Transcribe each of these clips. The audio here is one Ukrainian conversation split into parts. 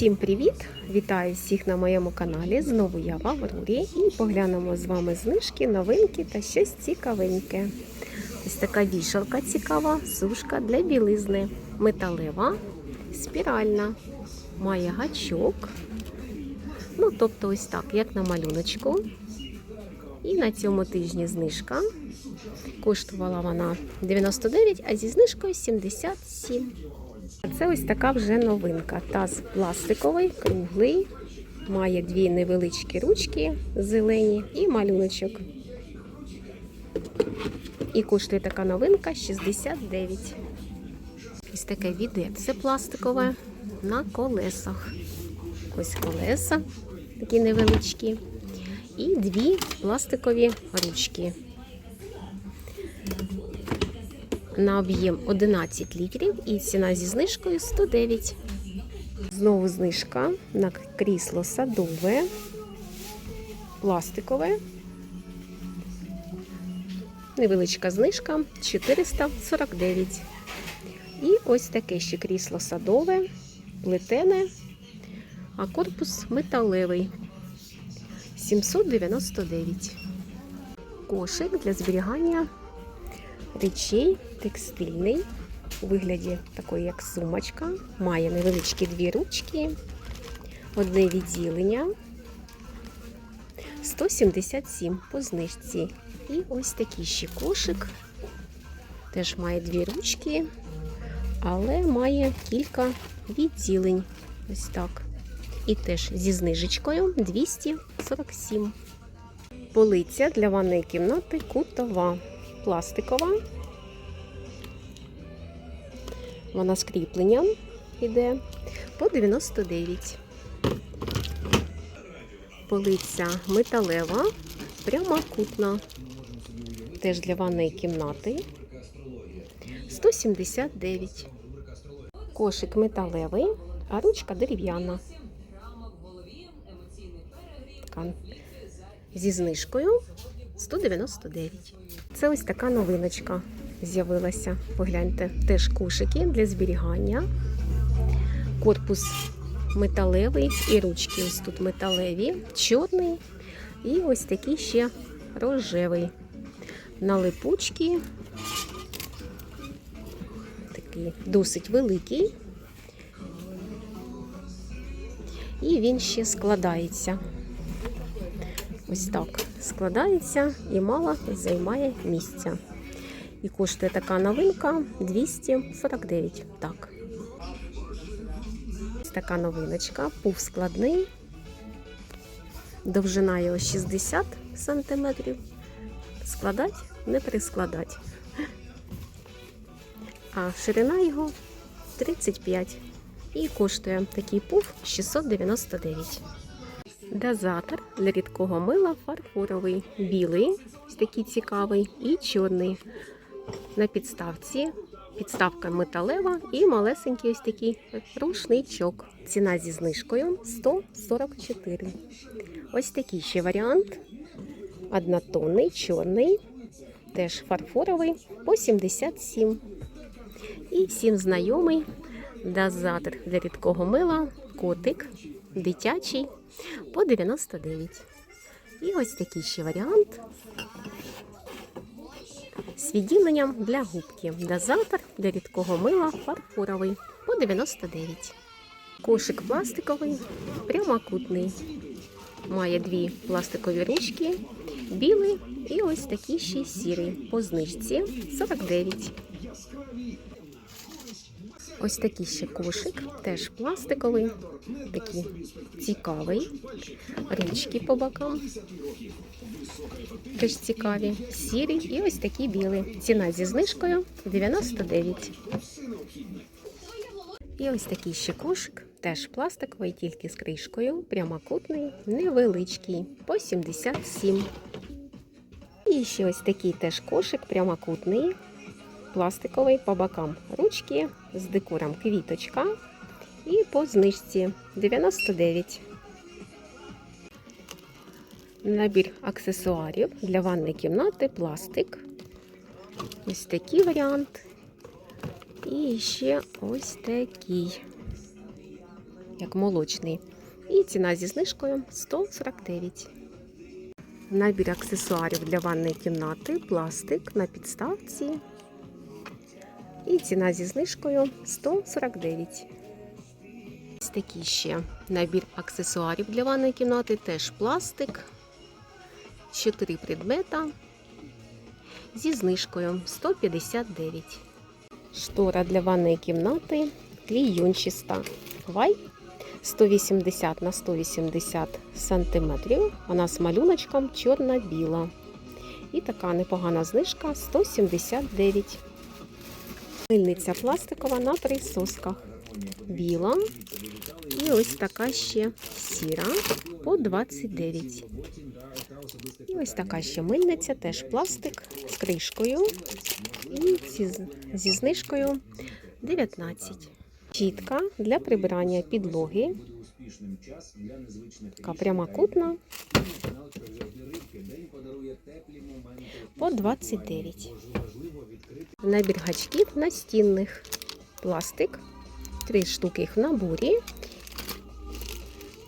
Всім привіт! Вітаю всіх на моєму каналі. Знову я в Аврорі і поглянемо з вами знижки, новинки та щось цікавеньке. Ось така вішалка цікава, сушка для білизни. Металева, спіральна, має гачок. Ну, тобто, ось так, як на малюночку. І на цьому тижні знижка. Коштувала вона 99, а зі знижкою 77. Це ось така вже новинка. Таз пластиковий, круглий, має дві невеличкі ручки зелені і малюночок. І коштує така новинка 69. Ось таке відерце пластикове на колесах. Ось колеса такі невеличкі. І дві пластикові ручки. На об'єм 11 літрів і ціна зі знижкою 109. Знову знижка на крісло садове, пластикове. Невеличка знижка 449. І ось таке ще крісло садове, плетене, а корпус металевий 799. Кошик для зберігання речей текстильний у вигляді такої, як сумочка. Має невеличкі дві ручки, одне відділення. 177 по знижці. І ось такий ще кошик. Теж має дві ручки, але має кілька відділень. Ось так. І теж зі знижечкою 247. Полиця для ванної кімнати кутова пластикова. Вона з кріпленням йде по 99. Полиця металева, прямокутна. Теж для ванної кімнати. 179. Кошик металевий, а ручка дерев'яна. Зі знижкою 199. Це ось така новиночка з'явилася. Погляньте, теж кушики для зберігання. Корпус металевий і ручки ось тут металеві, чорний. І ось такий ще рожевий. На липучки. Такий досить великий. І він ще складається. Ось так складається і мало займає місця. І коштує така новинка 249. Так. Ось така новиночка, пуф складний. Довжина його 60 см. Складать, не прискладать. А ширина його 35 І коштує такий пуф 699. Дозатор для рідкого мила фарфоровий, білий, такий цікавий, і чорний. На підставці. Підставка металева і малесенький ось такий рушничок. Ціна зі знижкою 144. Ось такий ще варіант. Однотонний, чорний, теж фарфоровий по 77. І всім знайомий дозатор для рідкого мила, котик, дитячий по 99. І ось такий ще варіант з відділенням для губки. Дозатор для рідкого мила фарфоровий по 99. Кошик пластиковий, прямокутний. Має дві пластикові ручки, білий і ось такий ще сірий. По знижці 49. Ось такий ще кошик, теж пластиковий, такий цікавий. Ручки по бокам. Теж цікаві. Сірий і ось такий білий. Ціна зі знижкою 99. І ось такий ще кошик, теж пластиковий, тільки з кришкою, прямокутний, невеличкий, по 77. І ще ось такий теж кошик, прямокутний, пластиковий по бокам ручки з декором квіточка. І по знижці 99. Набір аксесуарів для ванної кімнати, пластик. Ось такий варіант. І ще ось такий. як молочний. І ціна зі знижкою 149. Набір аксесуарів для ванної кімнати, пластик на підставці. І ціна зі знижкою 149. Ось такий ще набір аксесуарів для ванної кімнати, теж пластик. 4 предмета зі знижкою 159. Штора для ванної кімнати клійончиста. Вай 180 на 180 сантиметрів. Вона з малюночком чорна-біла. І така непогана знижка 179. Мильниця пластикова на присосках. Біла. І ось така ще сіра по 29. І ось така ще мильниця, теж пластик з кришкою. І зі, зі знижкою 19. Щітка для прибирання підлоги. Така прямокутна. По 29. Набір гачків настінних. Пластик. Три штуки їх в наборі.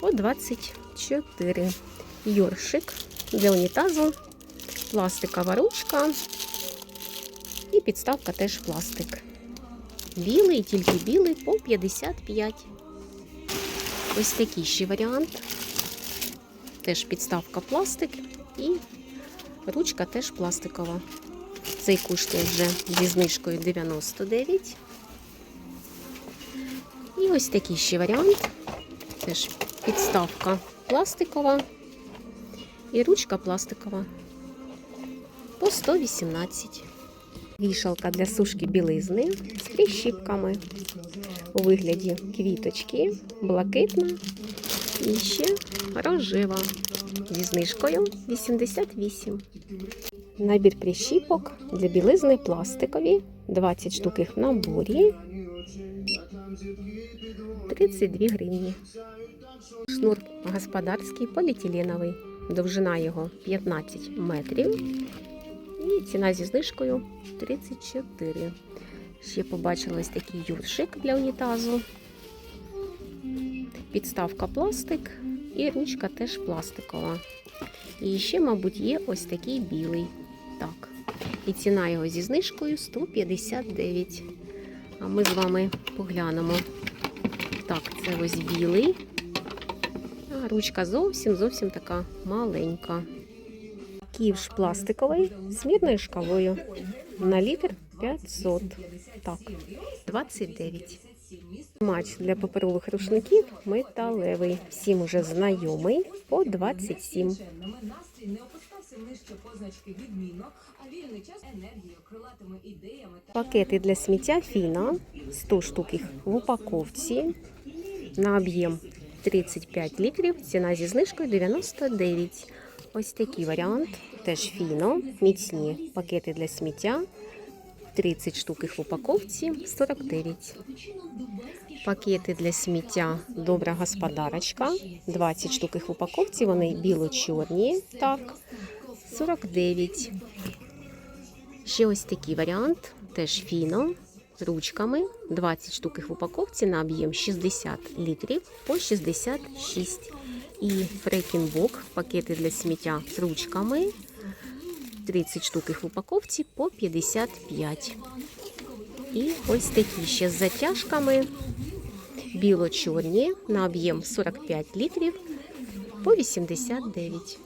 По 24. Йоршик для унітазу. Пластикова ручка. І підставка теж пластик. Білий, тільки білий по 55. Ось такий ще варіант. Теж підставка пластик і ручка теж пластикова. Цей коштує вже зі знижкою 99. І ось такий ще варіант. Теж підставка пластикова і ручка пластикова по 118. Вішалка для сушки білизни з прищіпками у вигляді квіточки, блакитна і ще рожева зі знижкою 88. Набір прищіпок для білизни пластикові, 20 штук їх в наборі, 32 гривні. Шнур господарський поліетиленовий, довжина його 15 метрів. І ціна зі знижкою 34. Ще побачила ось такий юршик для унітазу. Підставка пластик і ручка теж пластикова. І ще, мабуть, є ось такий білий. Так. І ціна його зі знижкою 159. А ми з вами поглянемо. Так, це ось білий. А ручка зовсім зовсім така маленька. Ківш пластиковий з мірною шкалою. На літр 500. Так, 29. Матч для паперових рушників металевий. Всім уже знайомий по 27. Настрій нижче позначки відмінно, а вільний час енергію крилатими ідеями та Пакети для сміття фіна. 100 штук їх в упаковці. На об'єм 35 літрів. Ціна зі знижкою 99. Ось такий варіант. Теж фіно. Міцні пакети для сміття. 30 штук їх в упаковці 49. Пакети для сміття добра господарочка. 20 штук їх в упаковці. Вони біло-чорні. Так, 49. Ще ось такий варіант. Теж фіно з ручками. 20 штук в упаковці на об'єм 60 літрів по 66. І фрекінбок, пакети для сміття з ручками. 30 штук в упаковці по 55. І ось такі ще з затяжками. Біло-чорні на об'єм 45 літрів по 89.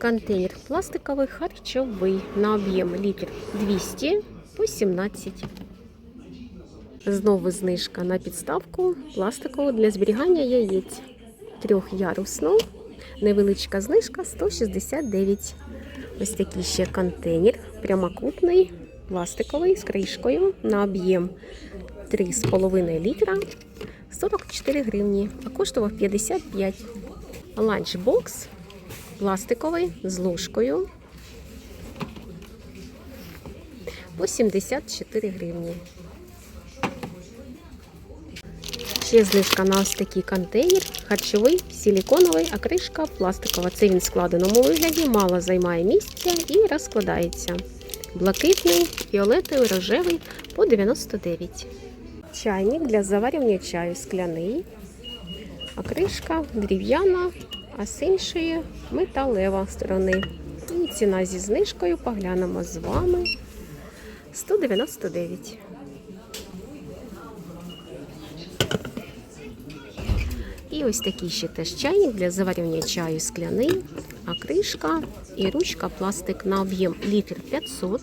Контейнер пластиковий харчовий на об'єм літр 200 по 17. Знову знижка на підставку пластикову для зберігання яєць. Трьохярусну. Невеличка знижка 169. Ось такий ще контейнер прямокутний, пластиковий з кришкою на об'єм 3,5 літра 44 гривні, а коштував 55. Ланчбокс пластиковий з ложкою по 74 гривні. Ще знижка на ось такий контейнер, харчовий, силіконовий, а кришка пластикова. Це він в складеному вигляді, мало займає місця і розкладається. Блакитний, фіолетовий, рожевий по 99. Чайник для заварювання чаю скляний А кришка дерев'яна, а з іншої металева сторони. І ціна зі знижкою поглянемо з вами 199. І ось такий ще теж чайник для заварювання чаю скляний, а кришка і ручка пластик на об'єм літр 500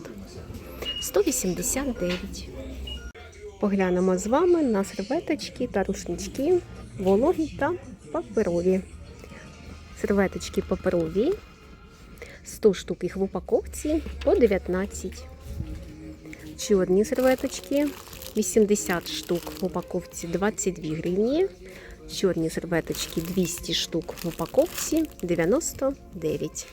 189. Поглянемо з вами на серветочки та рушнички, вологі та паперові. Серветочки паперові, 100 штук їх в упаковці по 19. Чорні серветочки, 80 штук в упаковці 22 гривні. Чорні серветочки 200 штук в упаковці 99.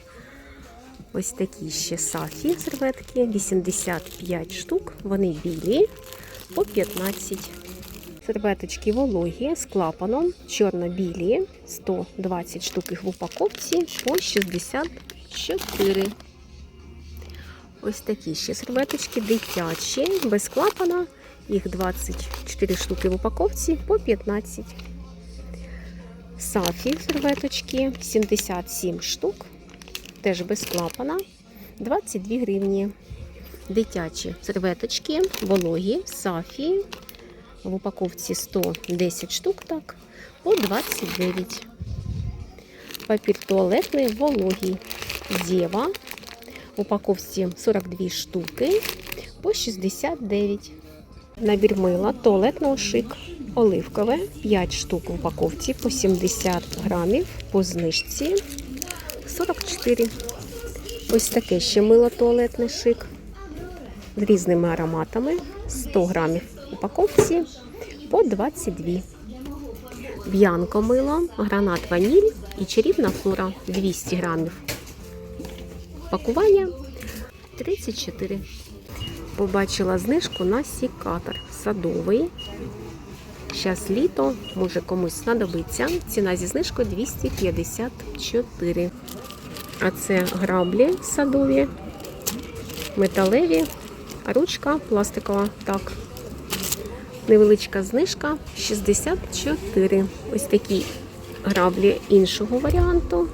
Ось такі ще сафі серветки 85 штук. Вони білі по 15. Серветочки вологі з клапаном, чорно-білі, 120 штук їх в упаковці по 64. Ось такі ще серветочки дитячі, без клапана. Їх 24 штуки в упаковці по 15. Сафі серветочки 77 штук, теж без клапана, 22 гривні. Дитячі серветочки, вологі, сафі. В упаковці 110 штук, так, по 29. Папір туалетний вологий. Зєва. В упаковці 42 штуки по 69. Набір мила туалетного шик. Оливкове 5 штук в упаковці по 70 грамів по знижці 44. Ось таке ще мило туалетний шик з різними ароматами 100 грамів упаковці по 22. Б'янко мило, гранат ваніль і чарівна флора 200 грамів. Пакування 34. Побачила знижку на сікатор садовий. Зараз літо, може комусь знадобиться. Ціна зі знижкою 254. А це граблі садові, металеві, ручка пластикова. Так. Невеличка знижка 64. Ось такі граблі іншого варіанту.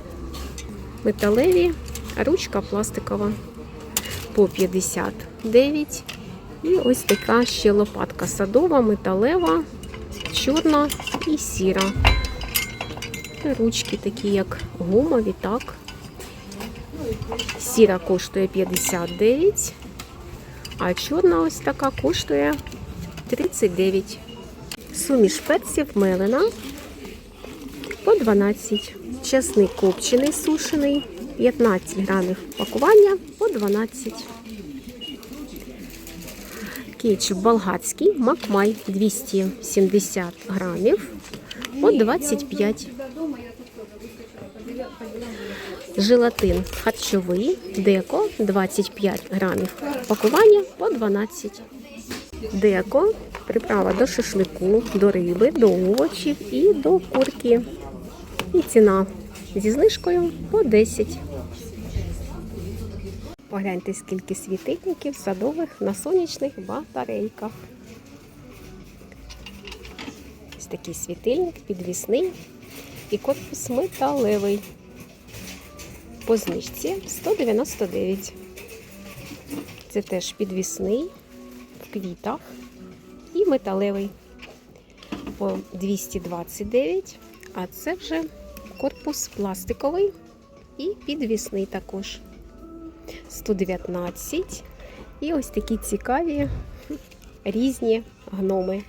Металеві, ручка пластикова по 59. І ось така ще лопатка садова, металева, чорна і сіра. Ручки такі, як гумові, так. Сіра коштує 59, а чорна ось така коштує 39. Суміш перців мелена по 12. Часник копчений сушений 15 грамів пакування по 12. Кетчуп болгарський Макмай 270 грамів по 25. Желатин харчовий деко 25 грамів. Пакування по 12. Деко приправа до шашлику, до риби, до овочів і до курки. І ціна зі знижкою по 10. Погляньте, скільки світильників садових на сонячних батарейках. Ось такий світильник підвісний і корпус металевий. По знижці 199. Це теж підвісний квітах і металевий по 229, а це вже корпус пластиковий і підвісний також. 119. І ось такі цікаві різні гноми.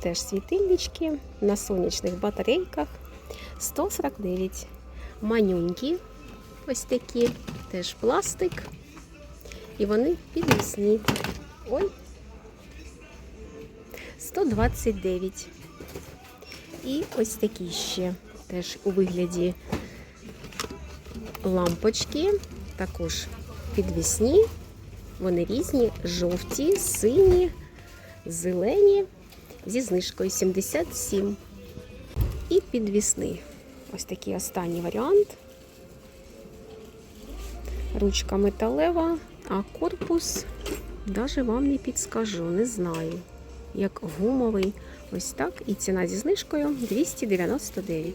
Теж світильнички на сонячних батарейках 149. Манюнькі, ось такі, теж пластик. І вони підвісні. Ой. 129. І ось такі ще теж у вигляді лампочки, також підвісні. Вони різні, жовті, сині, зелені, зі знижкою 77. І підвісний. Ось такий останній варіант. Ручка металева, а корпус навіть вам не підскажу, не знаю, як гумовий. Ось так. І ціна зі знижкою 299.